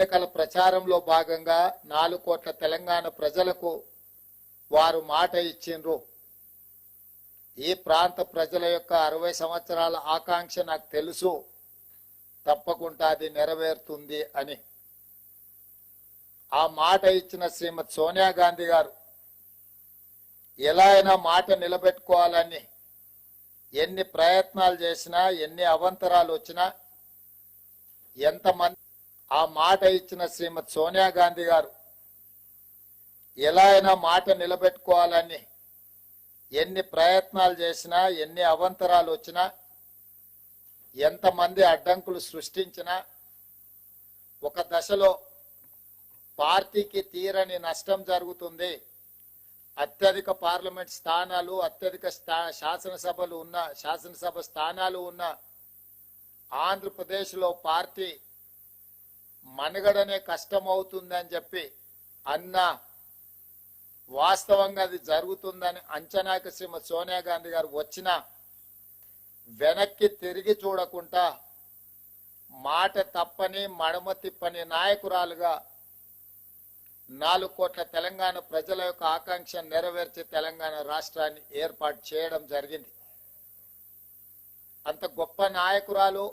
ఎన్నికల ప్రచారంలో భాగంగా నాలుగు కోట్ల తెలంగాణ ప్రజలకు వారు మాట ఇచ్చిండ్రు. ఈ ప్రాంత ప్రజల యొక్క అరవై సంవత్సరాల ఆకాంక్ష నాకు తెలుసు. తప్పకుండా అది నెరవేరుతుంది అని. ఆ మాట ఇచ్చిన శ్రీమతి సోనియా గాంధీ గారు ఎలా అయినా మాట నిలబెట్టుకోవాలని ఎన్ని ప్రయత్నాలు చేసినా ఎన్ని అవంతరాలు వచ్చినా ఎంతమంది ఆ మాట ఇచ్చిన శ్రీమతి సోనియా గాంధీ గారు ఎలా అయినా మాట నిలబెట్టుకోవాలని ఎన్ని ప్రయత్నాలు చేసినా ఎన్ని అవంతరాలు వచ్చినా ఎంతమంది అడ్డంకులు సృష్టించినా ఒక దశలో పార్టీకి తీరని నష్టం జరుగుతుంది. అత్యధిక పార్లమెంట్ స్థానాలు అత్యధిక స్థా- శాసనసభలు ఉన్న శాసనసభ స్థానాలు ఉన్న ఆంధ్రప్రదేశ్లో పార్టీ మనుగడనే కష్టమవుతుందని చెప్పి అన్న వాస్తవంగా అది జరుగుతుందని అంచనాకి సీమ సోనియా గాంధీ గారు వచ్చిన వెనక్కి తిరిగి చూడకుండా మాట తప్పని మడమ తిప్పని నాయకురాలుగా నాలుగు కోట్ల తెలంగాణ ప్రజల యొక్క ఆకాంక్ష నెరవేర్చి తెలంగాణ రాష్ట్రాన్ని ఏర్పాటు చేయడం జరిగింది. అంత గొప్ప నాయకురాలు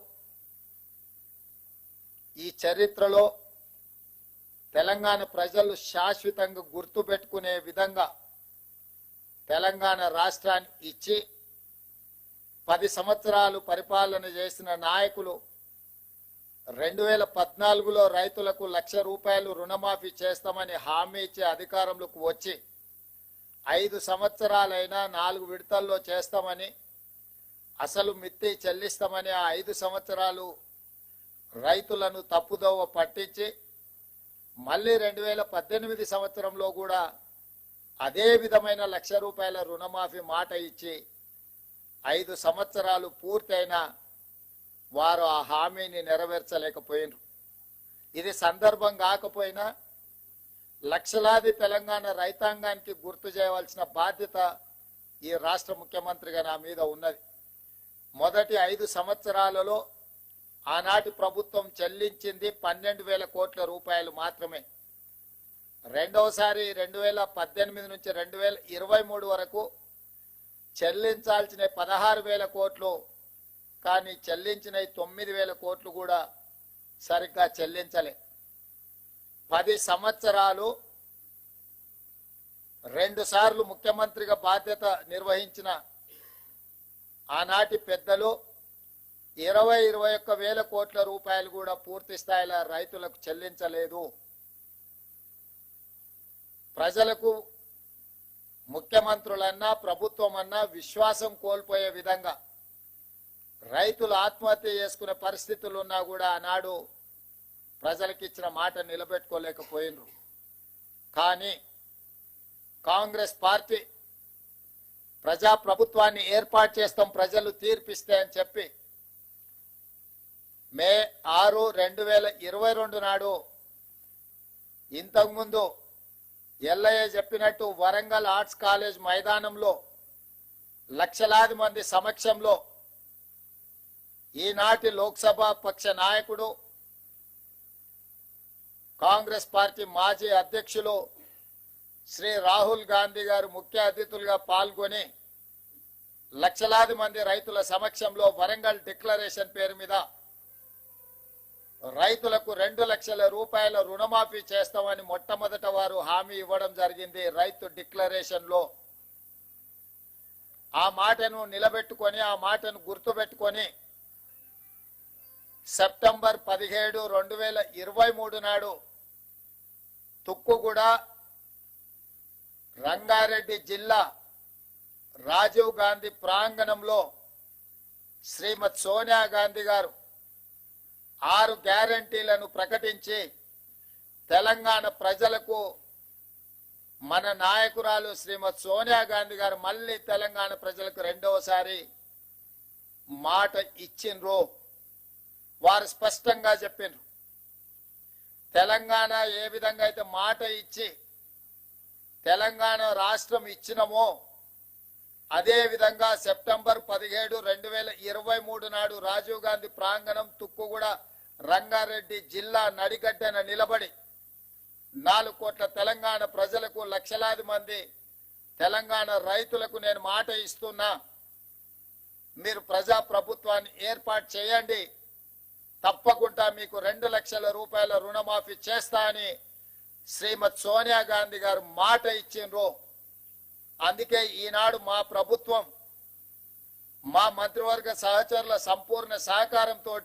ఈ చరిత్రలో తెలంగాణ ప్రజలు శాశ్వతంగా గుర్తుపెట్టుకునే విధంగా తెలంగాణ రాష్ట్రాన్ని ఇచ్చి పది సంవత్సరాలు పరిపాలన చేసిన నాయకులు రెండు వేల పద్నాలుగులో రైతులకు లక్ష రూపాయలు రుణమాఫీ చేస్తామని హామీ ఇచ్చే అధికారంలోకి వచ్చి ఐదు సంవత్సరాలైనా నాలుగు విడతల్లో చేస్తామని అసలు మిత్తి చెల్లిస్తామని ఆ ఐదు సంవత్సరాలు రైతులను తప్పుదోవ పట్టించి మళ్ళీ రెండు వేల పద్దెనిమిది సంవత్సరంలో కూడా అదే విధమైన లక్ష రూపాయల రుణమాఫీ మాట ఇచ్చి ఐదు సంవత్సరాలు పూర్తయినా వారు ఆ హామీని నెరవేర్చలేకపోయినారు. ఇది సందర్భం కాకపోయినా లక్షలాది తెలంగాణ రైతాంగానికి గుర్తు చేయవలసిన బాధ్యత ఈ రాష్ట్ర ముఖ్యమంత్రిగా నా మీద ఉన్నది. మొదటి ఐదు సంవత్సరాలలో ఆనాటి ప్రభుత్వం చెల్లించింది పన్నెండు వేల కోట్ల రూపాయలు మాత్రమే. రెండవసారి రెండు వేల పద్దెనిమిది నుంచి రెండు వేల ఇరవై మూడు వరకు చెల్లించాల్సిన పదహారు వేల కోట్లు కానీ చెల్లించిన తొమ్మిది వేల కోట్లు కూడా సరిగ్గా చెల్లించలే. పది సంవత్సరాలు రెండు సార్లు ముఖ్యమంత్రిగా బాధ్యత నిర్వహించిన ఆనాటి పెద్దలు ఇరవై ఇరవై ఒక్క వేల కోట్ల రూపాయలు కూడా పూర్తి స్థాయిలో రైతులకు చెల్లించలేదు. ప్రజలకు ముఖ్యమంత్రులన్నా ప్రభుత్వం అన్నా విశ్వాసం కోల్పోయే విధంగా రైతులు ఆత్మహత్య చేసుకునే పరిస్థితులు ఉన్నా కూడా ఆనాడు ప్రజలకు ఇచ్చిన మాట నిలబెట్టుకోలేకపోయినరు. కానీ కాంగ్రెస్ పార్టీ ప్రజా ప్రభుత్వాన్ని ఏర్పాటు చేస్తాం ప్రజలు తీర్పిస్తే అని చెప్పి మే ఆరు రెండు వేల ఇరవై రెండు నాడు. ఇంతకుముందు ఎల్లయ్య చెప్పినట్టు వరంగల్ ఆర్ట్స్ కాలేజ్ మైదానంలో లక్షలాది మంది సమక్షంలో ఈనాటి లోక్సభ పక్ష నాయకుడు కాంగ్రెస్ పార్టీ మాజీ అధ్యక్షులు శ్రీ రాహుల్ గాంధీ గారు ముఖ్య అతిథులుగా పాల్గొని లక్షలాది మంది రైతుల సమక్షంలో వరంగల్ డిక్లరేషన్ పేరు మీద రైతులకు రెండు లక్షల రూపాయల రుణమాఫీ చేస్తామని మొట్టమొదట వారు హామీ ఇవ్వడం జరిగింది. రైతు డిక్లరేషన్లో ఆ మాటను నిలబెట్టుకొని ఆ మాటను గుర్తుపెట్టుకొని సెప్టెంబర్ పదిహేడు రెండు వేల ఇరవై మూడు నాడు తుక్కుగూడ రంగారెడ్డి జిల్లా రాజీవ్ గాంధీ ప్రాంగణంలో శ్రీమతి సోనియా గాంధీ గారు ఆరు గ్యారంటీలను ప్రకటించి తెలంగాణ ప్రజలకు మన నాయకురాలు శ్రీమతి సోనియా గాంధీ గారు మళ్ళీ తెలంగాణ ప్రజలకు రెండవసారి మాట ఇచ్చిండ్రు. వారు స్పష్టంగా చెప్పిండ్రు తెలంగాణ ఏ విధంగా అయితే మాట ఇచ్చి తెలంగాణ రాష్ట్రం ఇచ్చినమో అదే విధంగా సెప్టెంబర్ పదిహేడు రెండు వేల ఇరవై మూడు నాడు రాజీవ్ గాంధీ ప్రాంగణం తుక్కుగూడ రంగారెడ్డి జిల్లా నడిగడ్డన నిలబడి నాలుగు కోట్ల తెలంగాణ ప్రజలకు లక్షలాది మంది తెలంగాణ రైతులకు నేను మాట ఇస్తున్నా. మీరు ప్రజా ప్రభుత్వాన్ని ఏర్పాటు చేయండి. తప్పకుండా మీకు రెండు లక్షల రూపాయల రుణమాఫీ చేస్తా అని శ్రీమతి సోనియా గాంధీ గారు మాట ఇచ్చిండ్రు. అందుకే ఈనాడు మా ప్రభుత్వం మా మంత్రివర్గ సహచరుల సంపూర్ణ సహకారంతో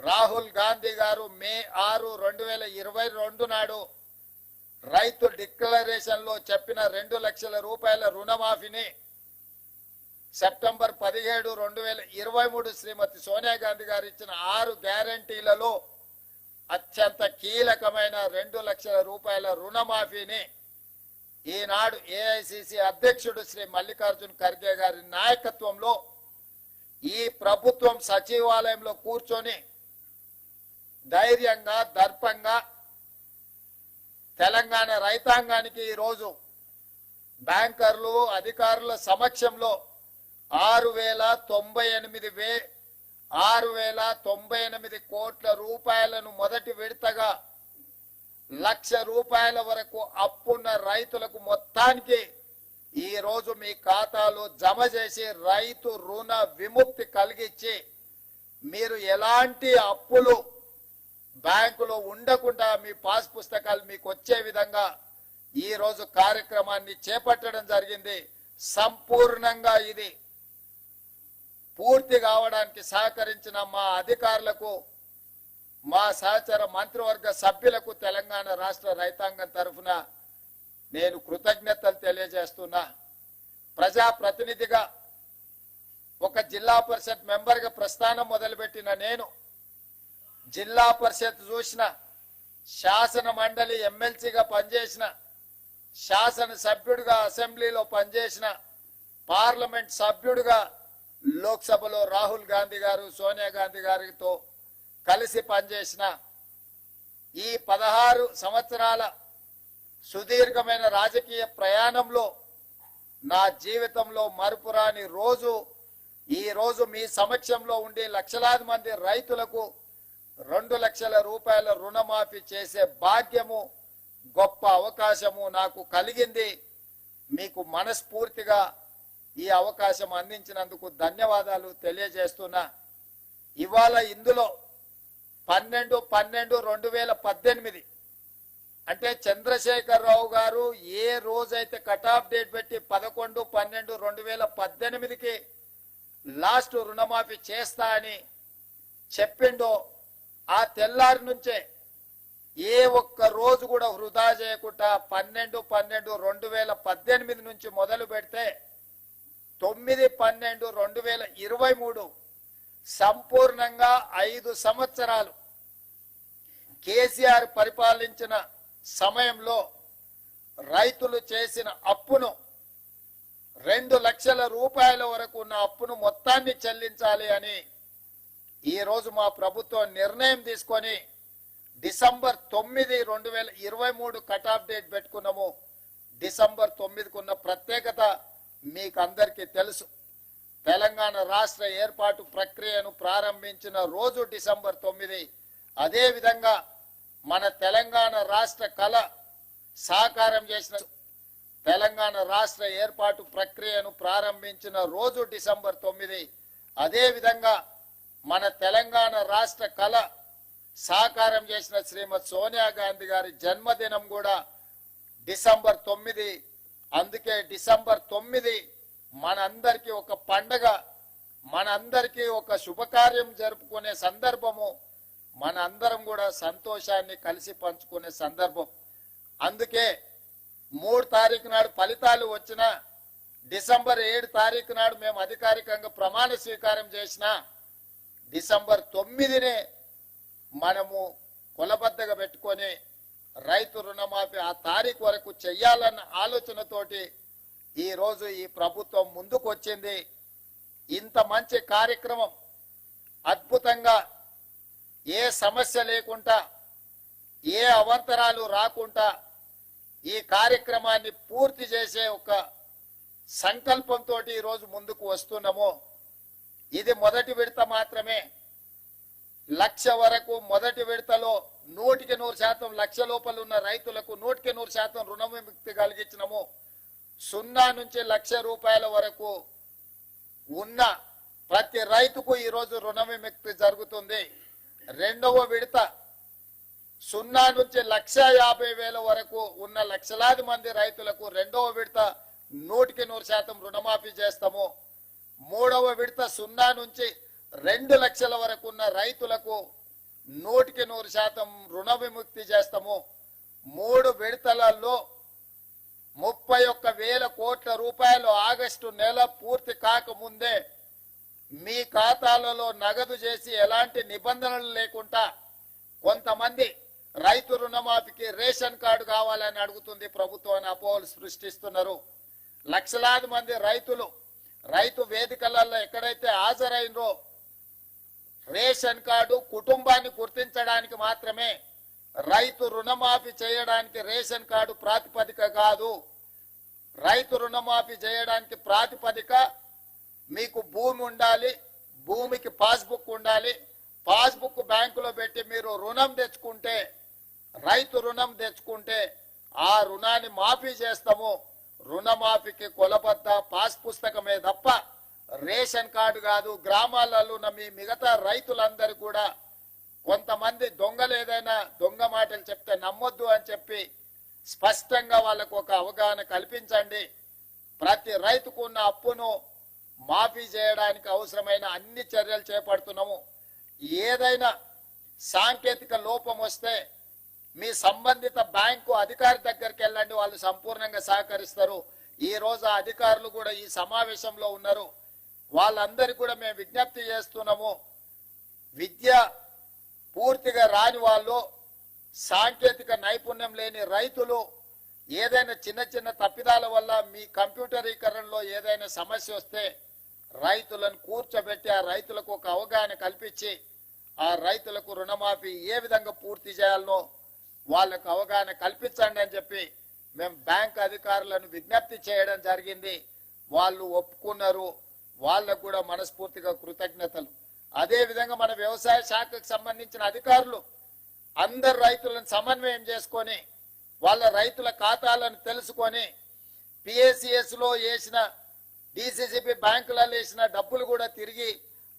రాహుల్ గాంధీ గారు మే ఆరు రెండు వేల ఇరవై రెండు నాడు రైతు డిక్లరేషన్లో చెప్పిన రెండు లక్షల రూపాయల రుణమాఫీని సెప్టెంబర్ పదిహేడు రెండు వేల ఇరవై మూడు శ్రీమతి సోనియా గాంధీ గారు ఇచ్చిన ఆరు గ్యారంటీలలో అత్యంత కీలకమైన రెండు లక్షల రూపాయల రుణమాఫీని ఈనాడు ఏఐసిసి అధ్యక్షుడు శ్రీ మల్లికార్జున్ ఖర్గే గారి నాయకత్వంలో ఈ ప్రభుత్వం సచివాలయంలో కూర్చొని ధైర్యంగా దర్పంగా తెలంగాణ రైతాంగానికి ఈరోజు బ్యాంకర్లు అధికారుల సమక్షంలో ఆరు వేల తొంభై ఎనిమిది వే ఆరు వేల తొంభై ఎనిమిది కోట్ల రూపాయలను మొదటి విడతగా లక్ష రూపాయల వరకు అప్పున్న రైతులకు మొత్తానికి ఈ రోజు మీ ఖాతాలో జమ చేసి రైతు రుణ విముక్తి కలిగించి మీరు ఎలాంటి అప్పులు బ్యాంకులో ఉండకుండా మీ పాస్ పుస్తకాలు మీకు వచ్చే విధంగా ఈ రోజు కార్యక్రమాన్ని చేపట్టడం జరిగింది. సంపూర్ణంగా ఇది పూర్తి కావడానికి సహకరించిన మా అధికారులకు మా సహచర మంత్రివర్గ సభ్యులకు తెలంగాణ రాష్ట్ర రైతాంగం తరఫున నేను కృతజ్ఞతలు తెలియజేస్తున్నా. ప్రజాప్రతినిధిగా ఒక జిల్లా పరిషత్ మెంబర్గా ప్రస్థానం మొదలుపెట్టిన నేను జిల్లా పరిషత్ చూసిన శాసన మండలి ఎమ్మెల్సీగా పనిచేసిన శాసన సభ్యుడిగా అసెంబ్లీలో పనిచేసిన పార్లమెంట్ సభ్యుడిగా లోక్సభలో రాహుల్ గాంధీ గారు సోనియా గాంధీ గారితో కలిసి పనిచేసిన ఈ పదహారు సంవత్సరాల సుదీర్ఘమైన రాజకీయ ప్రయాణంలో నా జీవితంలో మరుపురాని రోజు ఈ రోజు మీ సమక్షంలో ఉండి లక్షలాది మంది రైతులకు రెండు లక్షల రూపాయల రుణమాఫీ చేసే భాగ్యము గొప్ప అవకాశము నాకు కలిగింది. మీకు మనస్ఫూర్తిగా ఈ అవకాశం అందించినందుకు ధన్యవాదాలు తెలియజేస్తున్నా. ఇవాళ ఇందులో పన్నెండు పన్నెండు రెండు వేల పద్దెనిమిది. అంటే చంద్రశేఖర్ రావు గారు ఏ రోజైతే కట్ ఆఫ్ డేట్ పెట్టి పదకొండు పన్నెండు రెండు వేల పద్దెనిమిదికి లాస్ట్ రుణమాఫీ చేస్తా అని చెప్పిండో ఆ తెల్లారి నుంచే ఏ ఒక్క రోజు కూడా వృధా చేయకుండా పన్నెండు పన్నెండు రెండు వేల పద్దెనిమిది నుంచి మొదలు పెడితే తొమ్మిది పన్నెండు రెండు వేల ఇరవై మూడు సంపూర్ణంగా ఐదు సంవత్సరాలు కేసీఆర్ పరిపాలించిన సమయంలో రైతులు చేసిన అప్పును రెండు లక్షల రూపాయల వరకు ఉన్న అప్పును మొత్తాన్ని చెల్లించాలి అని ఈరోజు మా ప్రభుత్వం నిర్ణయం తీసుకొని డిసెంబర్ తొమ్మిది రెండు వేల ఇరవై మూడు కట్ ఆఫ్ డేట్ పెట్టుకున్నాము. డిసెంబర్ తొమ్మిదికి ఉన్న ప్రత్యేకత మీకు అందరికీ తెలుసు. తెలంగాణ రాష్ట్ర ఏర్పాటు ప్రక్రియను ప్రారంభించిన రోజు డిసెంబర్ తొమ్మిది. అదేవిధంగా మన తెలంగాణ రాష్ట్ర కళ సాకారం చేసిన తెలంగాణ రాష్ట్ర ఏర్పాటు ప్రక్రియను ప్రారంభించిన రోజు డిసెంబర్ తొమ్మిది. అదేవిధంగా మన తెలంగాణ రాష్ట్ర కళ సాకారం చేసిన శ్రీమతి సోనియా గాంధీ గారి జన్మదినం కూడా డిసెంబర్ తొమ్మిది. అందుకే డిసెంబర్ తొమ్మిది మనందరికీ ఒక పండగ మనందరికీ ఒక శుభకార్యం జరుపుకునే సందర్భము మనందరం కూడా సంతోషాన్ని కలిసి పంచుకునే సందర్భం. అందుకే మూడు తారీఖు నాడు ఫలితాలు వచ్చిన డిసెంబర్ ఏడు తారీఖు నాడు మేము అధికారికంగా ప్రమాణ స్వీకారం చేసిన డిసెంబర్ తొమ్మిదినే మనము కొలబద్దగా పెట్టుకొని రైతు రుణమాఫీ ఆ తారీఖు వరకు చెయ్యాలన్న ఆలోచనతోటి ఈరోజు ఈ ప్రభుత్వం ముందుకు వచ్చింది ఇంత మంచి కార్యక్రమం అద్భుతంగా ఏ సమస్య లేకుండా ఏ అవంతరాలు రాకుండా ఈ కార్యక్రమాన్ని పూర్తి చేసే ఒక సంకల్పంతో ఈరోజు ముందుకు వస్తున్నాము. ఇది మొదటి విడత మాత్రమే. లక్ష వరకు మొదటి విడతలో నూటికి నూరు శాతం లక్ష లోపల ఉన్న రైతులకు నూటికి నూరు శాతం రుణ విముక్తి కలిగించినము. సున్నా నుంచి లక్ష రూపాయల వరకు ఉన్న ప్రతి రైతుకు ఈరోజు రుణ విముక్తి జరుగుతుంది. రెండవ విడత సున్నా నుంచి లక్ష యాభై వేల వరకు ఉన్న లక్షలాది మంది రైతులకు రెండవ విడత నూటికి నూరు శాతం రుణమాఫీ చేస్తాము. మూడవ విడత సున్నా నుంచి రెండు లక్షల వరకు ఉన్న రైతులకు నూటికి నూరు శాతం రుణ విముక్తి చేస్తాము. మూడు విడతలలో ముప్పై ఒక్క వేల కోట్ల రూపాయలు ఆగస్టు నెల పూర్తి కాకముందే మీ ఖాతాలలో నగదు చేసి ఎలాంటి నిబంధనలు లేకుండా కొంతమంది రైతు రుణమాఫీకి రేషన్ కార్డు కావాలని అడుగుతుంది ప్రభుత్వం అపోహలు సృష్టిస్తున్నారు. లక్షలాది మంది రైతులు రైతు వేదికలలో ఎక్కడైతే హాజరైనరో రేషన్ కార్డు కుటుంబాన్ని గుర్తించడానికి మాత్రమే రైతు రుణమాఫీ చేయడానికి రేషన్ కార్డు ప్రాతిపదిక కాదు. రైతు రుణమాఫీ చేయడానికి ప్రాతిపదిక మీకు భూమి ఉండాలి భూమికి పాస్బుక్ ఉండాలి. పాస్బుక్ బ్యాంకులో పెట్టి మీరు రుణం తెచ్చుకుంటే రైతు రుణం తెచ్చుకుంటే ఆ రుణాన్ని మాఫీ చేస్తాము. రుణమాఫీకి కొలబద్ద పాస్ పుస్తకమే తప్ప రేషన్ కార్డు కాదు. గ్రామాలలో ఉన్న మీ మిగతా రైతులందరూ కూడా కొంతమంది దొంగలు ఏదైనా దొంగ మాటలు చెప్తే నమ్మొద్దు అని చెప్పి స్పష్టంగా వాళ్ళకు ఒక అవగాహన కల్పించండి. ప్రతి రైతుకు ఉన్న అప్పును మాఫీ చేయడానికి అవసరమైన అన్ని చర్యలు చేపడుతున్నాము. ఏదైనా సాంకేతిక లోపం వస్తే మీ సంబంధిత బ్యాంకు అధికారి దగ్గరికి వెళ్ళండి వాళ్ళు సంపూర్ణంగా సహకరిస్తారు. ఈ రోజు అధికారులు కూడా ఈ సమావేశంలో ఉన్నారు. వాళ్ళందరికీ కూడా మేము విజ్ఞప్తి చేస్తున్నాము. విద్య పూర్తిగా రాని వాళ్ళు సాంకేతిక నైపుణ్యం లేని రైతులు ఏదైనా చిన్న చిన్న తప్పిదాల వల్ల మీ కంప్యూటరీకరణలో ఏదైనా సమస్య వస్తే రైతులను కూర్చోబెట్టి ఆ రైతులకు ఒక అవగాహన కల్పించి ఆ రైతులకు రుణమాఫీ ఏ విధంగా పూర్తి చేయాలనో వాళ్ళకు అవగాహన కల్పించండి అని చెప్పి మేము బ్యాంక్ అధికారులను విజ్ఞప్తి చేయడం జరిగింది. వాళ్ళు ఒప్పుకున్నారు. వాళ్ళకు కూడా మనస్ఫూర్తిగా కృతజ్ఞతలు. అదే విధంగా మన వ్యవసాయ శాఖకు సంబంధించిన అధికారులు అందరు రైతులను సమన్వయం చేసుకొని వాళ్ళ రైతుల ఖాతాలను తెలుసుకొని పిఎస్సిఎస్లో వేసిన డిసిసిబి బ్యాంకులలో వేసిన డబ్బులు కూడా తిరిగి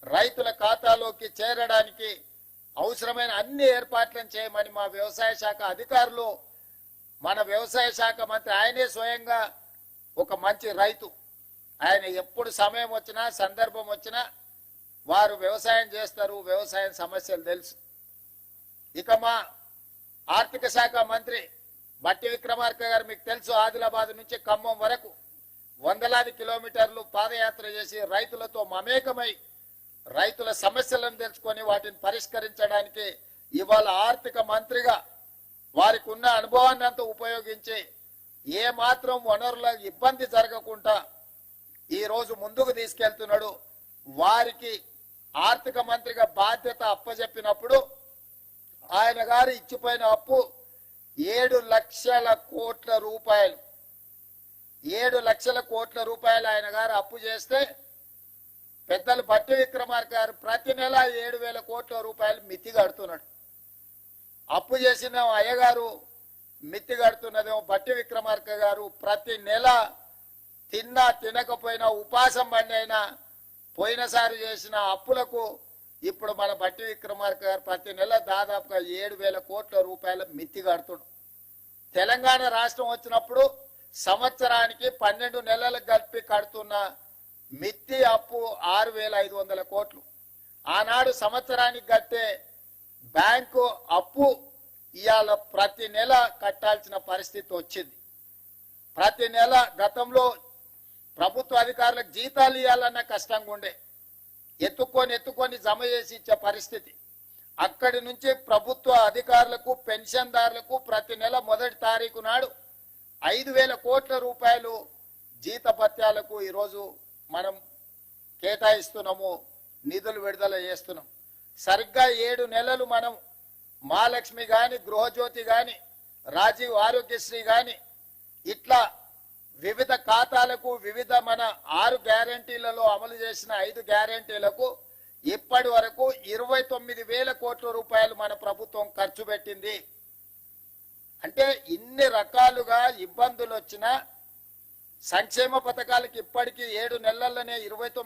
రైతుల ఖాతాలోకి చేరడానికి అవసరమైన అన్ని ఏర్పాట్లను చేయమని మా వ్యవసాయ శాఖ అధికారులు మన వ్యవసాయ శాఖ మంత్రి ఆయనే స్వయంగా ఒక మంచి రైతు. ఆయన ఎప్పుడు సమయం వచ్చినా సందర్భం వచ్చినా వారు వ్యవసాయం చేస్తారు వ్యవసాయం సమస్యలు తెలుసు. ఇక మా ఆర్థిక శాఖ మంత్రి బట్టి విక్రమార్క గారు మీకు తెలుసు ఆదిలాబాద్ నుంచి ఖమ్మం వరకు వందలాది కిలోమీటర్లు పాదయాత్ర చేసి రైతులతో మమేకమై రైతుల సమస్యలను తెలుసుకొని వాటిని పరిష్కరించడానికి ఇవాళ ఆర్థిక మంత్రిగా వారికి ఉన్న అనుభవాన్ని అంతా ఉపయోగించి ఏ మాత్రం వనరుల ఇబ్బంది జరగకుండా ఈ రోజు ముందుకు తీసుకెళ్తున్నాడు. వారికి ఆర్థిక మంత్రిగా బాధ్యత అప్పజెప్పినప్పుడు ఆయన గారు ఇచ్చిపోయిన అప్పు ఏడు లక్షల కోట్ల రూపాయలు. ఏడు లక్షల కోట్ల రూపాయలు ఆయన గారు అప్పు చేస్తే పెద్దలు భట్టి విక్రమార్క గారు ప్రతి నెల ఏడు వేల కోట్ల రూపాయలు మితి కడుతున్నాడు. అప్పు చేసిన అయ్యగారు మిత్తి కడుతున్నదేమో భట్టి విక్రమార్క గారు ప్రతి నెల తిన్నా తినకపోయినా ఉపాసం బండి అయినా పోయినసారి చేసిన అప్పులకు ఇప్పుడు మన బట్టి విక్రమార్క గారు ప్రతి నెల దాదాపుగా ఏడు వేల కోట్ల రూపాయల మిత్తి కడుతుడు. తెలంగాణ రాష్ట్రం వచ్చినప్పుడు సంవత్సరానికి పన్నెండు నెలలకు కలిపి కడుతున్న మిత్తి అప్పు ఆరు వేల ఐదు వందల కోట్లు. ఆనాడు సంవత్సరానికి కట్టే బ్యాంకు అప్పు ఇవాళ ప్రతి నెల కట్టాల్సిన పరిస్థితి వచ్చింది. ప్రతి నెల గతంలో ప్రభుత్వ అధికారులకు జీతాలు ఇవ్వాలన్న కష్టంగా ఉండే. ఎత్తుకొని ఎత్తుకొని జమ చేసి ఇచ్చే పరిస్థితి. అక్కడి నుంచి ప్రభుత్వ అధికారులకు పెన్షన్దారులకు ప్రతి నెల మొదటి తారీఖు నాడు ఐదు వేల కోట్ల రూపాయలు జీతపత్యాలకు ఈరోజు మనం కేటాయిస్తున్నాము నిధులు విడుదల చేస్తున్నాం. సరిగ్గా ఏడు నెలలు మనం మహాలక్ష్మి కానీ గృహజ్యోతి కానీ రాజీవ్ ఆరోగ్యశ్రీ కానీ ఇట్లా వివిధ ఖాతాలకు వివిధ మన ఆరు గ్యారంటీలలో అమలు చేసిన ఐదు గ్యారంటీలకు ఇప్పటి వరకు ఇరవై తొమ్మిది వేల కోట్ల రూపాయలు మన ప్రభుత్వం ఖర్చు పెట్టింది. అంటే ఇన్ని రకాలుగా ఇబ్బందులు వచ్చినా సంక్షేమ పథకాలకి ఇప్పటికీ ఏడు నెలల్లోనే ఇరవై తొమ్మిది